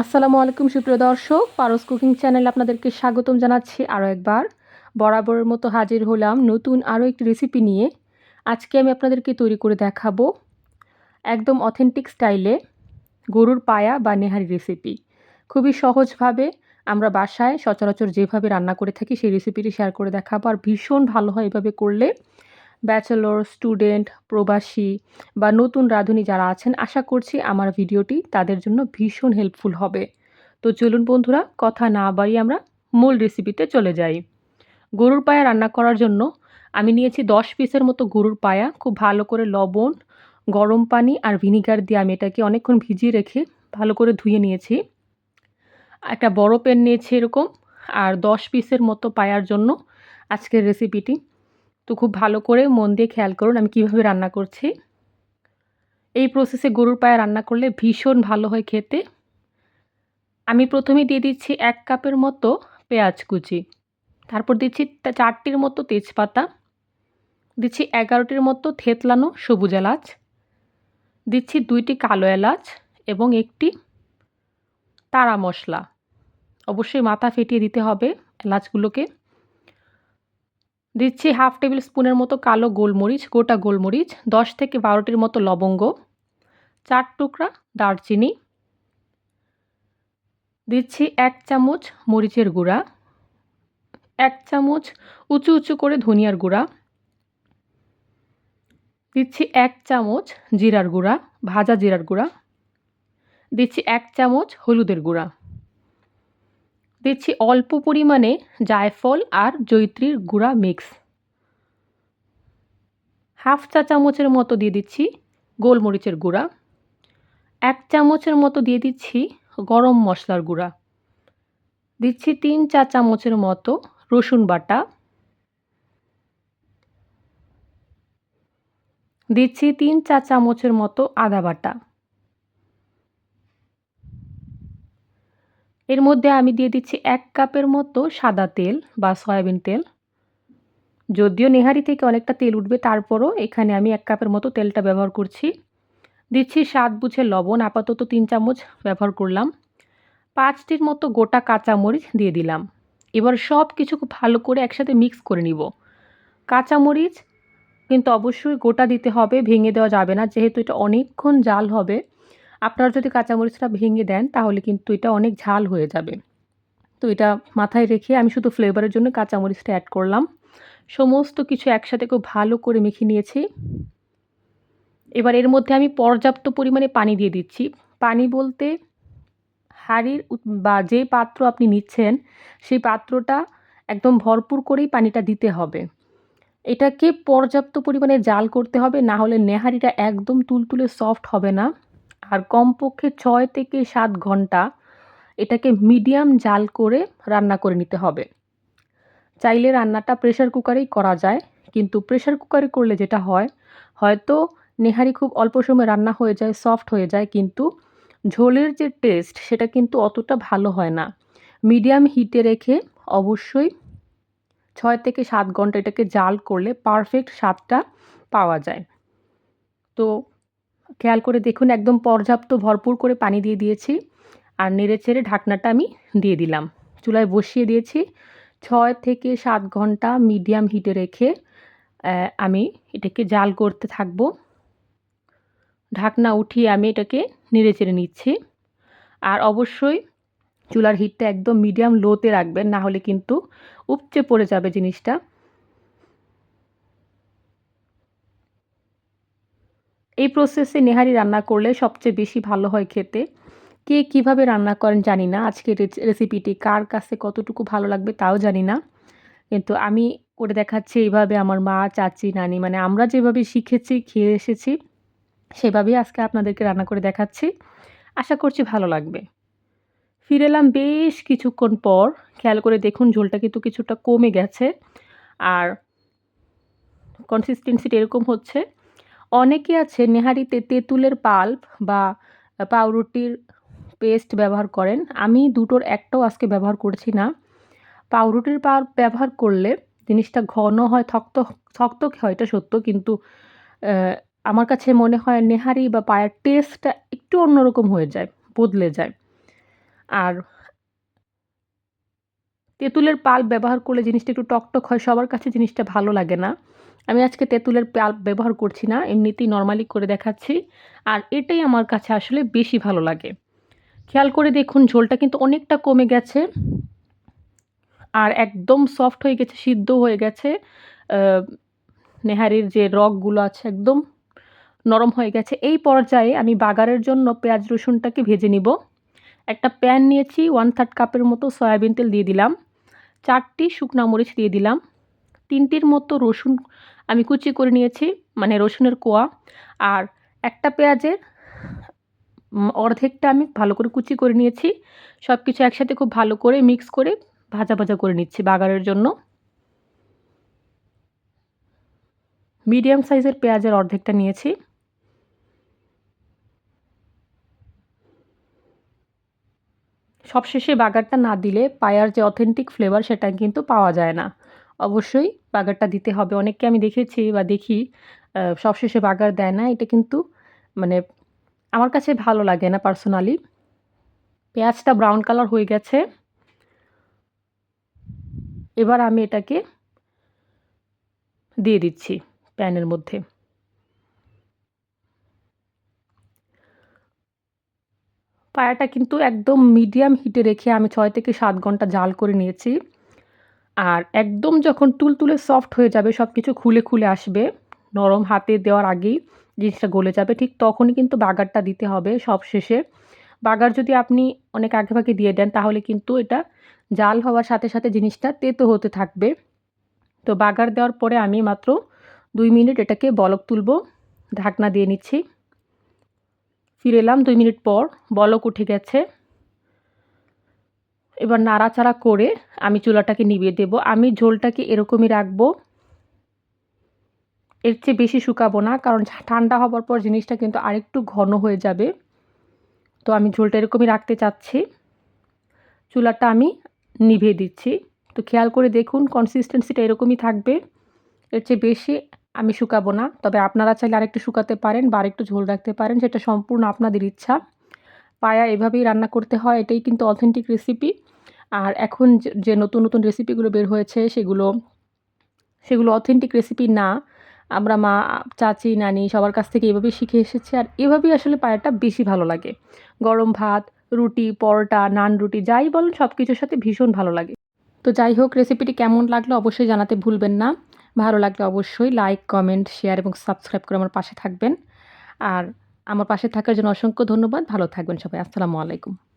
আসসালামু আলাইকুম, সুপ্রিয় দর্শক। পারস কুকিং চ্যানেলে আপনাদেরকে স্বাগতম জানাচ্ছি আরও একবার। বরাবরের মতো হাজির হলাম নতুন আরও একটি রেসিপি নিয়ে। আজকে আমি আপনাদেরকে তৈরি করে দেখাবো একদম অথেন্টিক স্টাইলে গরুর পায়া বা নেহারি রেসিপি খুবই সহজভাবে আমরা বাসায় সচরাচর যেভাবে রান্না করে থাকি সেই রেসিপিটি শেয়ার করে দেখাবো। আর ভীষণ ভালো হয় এভাবে করলে। ব্যাচেলর, স্টুডেন্ট, প্রবাসী বা নতুন রাঁধুনি যারা আছেন, আশা করছি আমার ভিডিওটি তাদের জন্য ভীষণ হেল্পফুল হবে। তো চলুন বন্ধুরা, কথা না বাড়িয়ে আমরা মূল রেসিপিতে চলে যাই। গরুর পায়া রান্না করার জন্য আমি নিয়েছি দশ পিসের মতো গরুর পায়া, খুব ভালো করে লবণ, গরম পানি আর ভিনিগার দিয়ে আমি এটাকে অনেকক্ষণ ভিজিয়ে রেখে ভালো করে ধুয়ে নিয়েছি। একটা বড় পেন নিয়েছি এরকম, আর দশ পিসের মতো পায়ার জন্য আজকের রেসিপিটি তো খুব ভালো করে মন দিয়ে খেয়াল করুন আমি কীভাবে রান্না করছি। এই প্রসেসে গরুর পায়ে রান্না করলে ভীষণ ভালো হয় খেতে। আমি প্রথমে দিয়ে দিচ্ছি এক কাপের মতো পেঁয়াজ কুচি। তারপর দিচ্ছি চারটির মতো তেজপাতা। দিচ্ছি এগারোটির মতো থেতলানো সবুজ এলাচ। দিচ্ছি দুইটি কালো এলাচ এবং একটি তারা মশলা। অবশ্যই মাথা ফেটিয়ে দিতে হবে এলাচগুলোকে। দিচ্ছি হাফ টেবিল স্পুনের মতো কালো গোলমরিচ, গোটা গোলমরিচ, দশ থেকে বারোটির মতো লবঙ্গ, চার টুকরা দারচিনি, দিচ্ছি এক চামচ মরিচের গুঁড়া, এক চামচ উঁচু উঁচু করে ধনিয়ার গুঁড়া, দিচ্ছি এক চামচ জিরার গুঁড়া, ভাজা জিরার গুঁড়া, দিচ্ছি এক চামচ হলুদের গুঁড়া। দিচ্ছি অল্প পরিমাণে জায়ফল আর জৈত্রীর গুঁড়া মিক্স। হাফ চা চামচের মতো দিয়ে দিচ্ছি গোলমরিচের গুঁড়া। এক চামচের মতো দিয়ে দিচ্ছি গরম মশলার গুঁড়া। দিচ্ছি তিন চা চামচের মতো রসুন বাটা। দিচ্ছি তিন চা চামচের মতো আদা বাটা। এর মধ্যে আমি দিয়ে দিচ্ছি এক কাপের মতো সাদা তেল বা সয়াবিন তেল। যদিও নেহারি থেকে অনেকটা তেল উঠবে, তারপরও এখানে আমি এক কাপের মতো তেলটা ব্যবহার করছি। দিচ্ছি স্বাদ বুঝে লবণ, আপাতত তিন চামচ ব্যবহার করলাম। পাঁচটির মতো গোটা কাঁচামরিচ দিয়ে দিলাম। এবার সব কিছু খুব ভালো করে একসাথে মিক্স করে নিব। কাঁচামরিচ কিন্তু অবশ্যই গোটা দিতে হবে, ভেঙে দেওয়া যাবে না, যেহেতু এটা অনেকক্ষণ জাল হবে। আপনারা যদি কাঁচামরিচটা ভেঙে দেন, তাহলে কিন্তু এটা অনেক ঝাল হয়ে যাবে। তো এটা মাথায় রেখে আমি শুধু ফ্লেভারের জন্য কাঁচামরিচটা অ্যাড করলাম। সমস্ত কিছু একসাথে খুব ভালো করে মেখে নিয়েছি। এবার এর মধ্যে আমি পর্যাপ্ত পরিমাণে পানি দিয়ে দিচ্ছি। পানি বলতে হাঁড়ির বা যে পাত্র আপনি নিচ্ছেন, সেই পাত্রটা একদম ভরপুর করেই পানিটা দিতে হবে। এটাকে পর্যাপ্ত পরিমাণে জাল করতে হবে, না হলে নেহারিটা একদম তুলতুলে সফট হবে না। আর কমপক্ষে ছয় থেকে সাত ঘণ্টা এটাকে মিডিয়াম জাল করে রান্না করে নিতে হবে। চাইলে রান্নাটা প্রেশার কুকারেই করা যায়, কিন্তু প্রেশার কুকারে করলে যেটা হয়, হয়তো নেহারি খুব অল্প সময় রান্না হয়ে যায়, সফট হয়ে যায়, কিন্তু ঝোলের যে টেস্ট সেটা কিন্তু অতটা ভালো হয় না। মিডিয়াম হিটে রেখে অবশ্যই ছয় থেকে সাত ঘণ্টা এটাকে জাল করলে পারফেক্ট স্বাদটা পাওয়া যায়। তো খেয়াল করে দেখুন, একদম পর্যাপ্ত ভরপুর করে পানি দিয়ে দিয়েছি। আর নেড়ে চেড়ে ঢাকনাটা আমি দিয়ে দিলাম। চুলায় বসিয়ে দিয়েছি। ছয় থেকে সাত ঘণ্টা মিডিয়াম হিটে রেখে আমি এটাকে জাল করতে থাকব। ঢাকনা উঠিয়ে আমি এটাকে নেড়ে চেড়ে নিচ্ছি। আর অবশ্যই চুলার হিটটা একদম মিডিয়াম লোতে রাখবেন, না হলে কিন্তু উপচে পড়ে যাবে জিনিসটা। এই প্রসেসে নেহারি রান্না করলে সবচেয়ে বেশি ভালো হয় খেতে? কে কীভাবে রান্না করেন জানি না। আজকে রেসিপিটি কার কাছে কতটুকু ভালো লাগবে তাও জানি না। কিন্তু আমি করে দেখাচ্ছি এইভাবে আমার মা, চাচি, নানি মানে আমরা যেভাবে শিখেছি, খেয়ে এসেছি, সেভাবেই আজকে আপনাদেরকে রান্না করে দেখাচ্ছি। আশা করছি ভালো লাগবে। ফিরে এলাম বেশ কিছুক্ষণ পর। খেয়াল করে দেখুন ঝোলটা কিন্তু কিছুটা কমে গেছে। আর কনসিস্টেন্সিটা এরকম হচ্ছে। অনেকে আছে নেহারিতে তেঁতুলের পাল্প বা পাউরুটির পেস্ট ব্যবহার করেন। আমি দুটোর একটাও আজকে ব্যবহার করছি না। পাউরুটির পাল্প ব্যবহার করলে জিনিসটা ঘন হয়, থক্ত শক্ত হয়, এটা সত্য। কিন্তু আমার কাছে মনে হয় নেহারি বা পায়ের টেস্টটা একটু অন্যরকম হয়ে যায়, বদলে যায়। আর তেঁতুলের পাল্প ব্যবহার করলে জিনিসটা একটু টকটক হয়, সবার কাছে জিনিসটা ভালো লাগে না। আমি আজকে তেঁতুলের পাল্প ব্যবহার করছি না, এমনিতেই নর্মালি করে দেখাচ্ছি। আর এটাই আমার কাছে আসলে বেশি ভালো লাগে। খেয়াল করে দেখুন, ঝোলটা কিন্তু অনেকটা কমে গেছে। আর একদম সফট হয়ে গেছে, সিদ্ধ হয়ে গেছে। নেহারির যে রগগুলো আছে একদম নরম হয়ে গেছে। এই পর্যায়ে আমি বাগারের জন্য পেঁয়াজ রসুনটাকে ভেজে নিব। একটা প্যান নিয়েছি ওয়ান থার্ড কাপের মতো সয়াবিন তেল দিয়ে দিলাম। চারটি শুকনা মরিচ দিয়ে দিলাম। তিনটির মতো রসুন আমি কুচি করে নিয়েছি মানে রসুনের কোয়া। আর একটা পেঁয়াজের অর্ধেকটা আমি ভালো করে কুচি করে নিয়েছি। সব কিছু একসাথে খুব ভালো করে মিক্স করে ভাজা ভাজা করে নিচ্ছি বাগারের জন্য। মিডিয়াম সাইজের পেঁয়াজের অর্ধেকটা নিয়েছি। সবশেষে বাগারটা না দিলে পায়ার যে অথেন্টিক ফ্লেভার সেটা কিন্তু পাওয়া যায় না। অবশ্যই বাগারটা দিতে হবে। অনেককে আমি দেখেছি বা দেখি সবশেষে বাগার দেয় না। এটা কিন্তু মানে আমার কাছে ভালো লাগে না পার্সোনালি পেঁয়াজটা ব্রাউন কালার হয়ে গেছে। এবার আমি এটাকে দিয়ে দিচ্ছি প্যানের মধ্যে। পায়াটা কিন্তু একদম মিডিয়াম হিটে রেখে আমি ছয় থেকে সাত ঘণ্টা জাল করে নিয়েছি। আর একদম যখন তুলতুলে সফট হয়ে যাবে সব কিছু খুলে খুলে আসবে, নরম হাতে দেওয়ার আগেই জিনিসটা গলে যাবে, ঠিক তখনই কিন্তু বাগারটা দিতে হবে সব শেষে বাগার যদি আপনি অনেক আগে ভাগে দিয়ে দেন, তাহলে কিন্তু এটা জাল হওয়ার সাথে সাথে জিনিসটা তেতো হতে থাকবে। তো বাগার দেওয়ার পরে আমি মাত্র দুই মিনিট এটাকে বলক তুলব, ঢাকনা দিয়ে নিচ্ছি। ফিরে এলাম দুই মিনিট পর, বলক উঠে গেছে। এবার নাড়াচাড়া করে আমি চুলাটাকে নিভিয়ে দেব। আমি ঝোলটাকে এরকমই রাখব। এর চেয়ে বেশি শুকাবো না, কারণ ঠান্ডা হবার পর জিনিসটা কিন্তু আরেকটু ঘন হয়ে যাবে। তো আমি ঝোলটা এরকমই রাখতে চাচ্ছি। চুলাটা আমি নিভিয়ে দিচ্ছি। তো খেয়াল করে দেখুন কনসিস্টেন্সিটা এরকমই থাকবে। এর চেয়ে বেশি আমি শুকাবো না। তবে আপনারা চাইলে আরেকটু শুকাতে পারেন বা আরেকটু ঝোল রাখতে পারেন, সেটা সম্পূর্ণ আপনাদের ইচ্ছা। পায়া এভাবেই রান্না করতে হয়, এটাই কিন্তু অথেন্টিক রেসিপি আর এখন যে নতুন নতুন রেসিপিগুলো বের হয়েছে, সেগুলো সেগুলো অথেন্টিক রেসিপি না। আমরা মা, চাচি, নানি সবার কাছ থেকে এভাবেই শিখে এসেছি আর এভাবেই আসলে পায়াটা বেশি ভালো লাগে। গরম ভাত, রুটি, পরোটা, নান রুটি, যাই বলেন সব কিছুর সাথে ভীষণ ভালো লাগে। তো যাই হোক রেসিপিটি কেমন লাগল অবশ্যই জানাতে ভুলবেন না। ভালো লাগলে অবশ্যই লাইক কমেন্ট শেয়ার এবং সাবস্ক্রাইব করে আমার পাশে থাকবেন। আর আমার পাশে থাকার জন্য অসংখ্য ধন্যবাদ। ভালো থাকবেন সবাই। আসসালামু আলাইকুম।